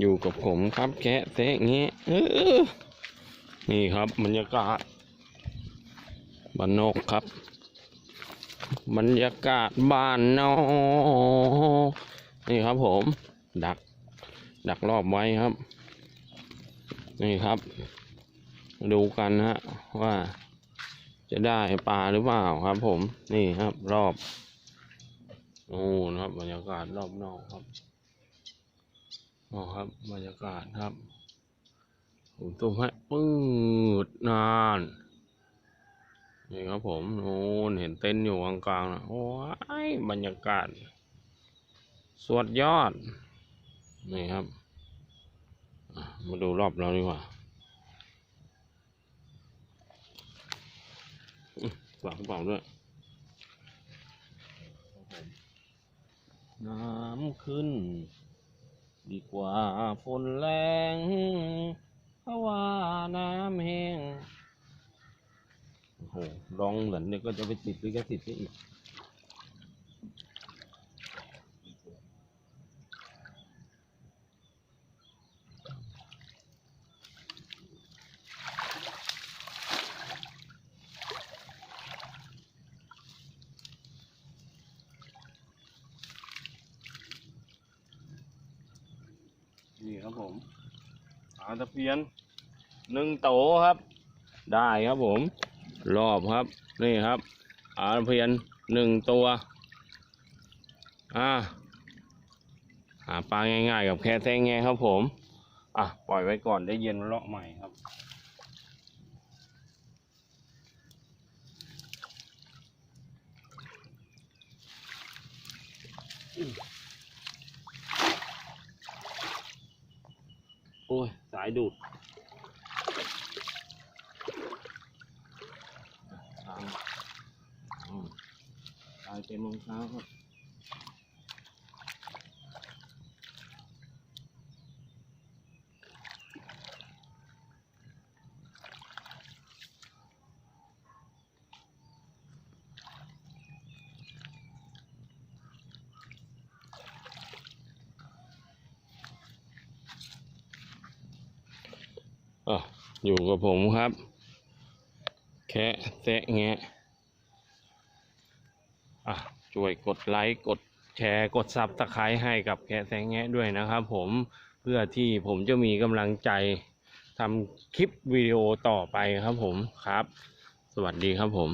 อยู่กับผมครับแกะเตะเงี้ยนี่ครับบรรยากาศบ้านนอกครับ บรรยากาศบ้านนอกนี่ครับผม ดัก ดักรอบไว้ครับ นี่ครับ ดูกันฮะว่าจะได้ปลาหรือเปล่าครับ ผมนี่ครับรอบโอ้นะครับบรรยากาศรอบนอกครับ อ๋อครับบรรยากาศครับ ผมตุ้มให้ปืดนานนี่ครับผมโอ้เห็นเต็นท์อยู่กลางๆนะโอ้ยบรรยากาศสวดยอด นี่ครับ มาดูรอบเราดีกว่าฝากกระเป๋าด้วย น้ำขึ้น ดีกว่าฝนแรงเพราะว่าน้ำแห้งโอ้โหร้องเหมือนเนี่ยก็จะไปติดลิขสิทธิ์ซะอีก นี่ครับผมอาตะเพียนหนึ่งโตครับ ได้ครับผม รอบครับ นี่ครับอาตะเพียนหนึ่งตัวอ่าหาปลาง่ายๆ กับแค่แทงแงครับผม อะ ปล่อยไว้ก่อนได้เย็นเลาะใหม่ครับโอ้ย สายดูดสายเป็นรองเท้าครับ ออยู่กับผมครับ แคะแซะแงะอะช่วยกดไลค์กดแชร์กดซับสไครต์ให้กับแคะแซะแงะด้วยนะครับผมเพื่อที่ผมจะมีกำลังใจทำคลิปวิดีโอต่อไปครับผมครับ สวัสดีครับผม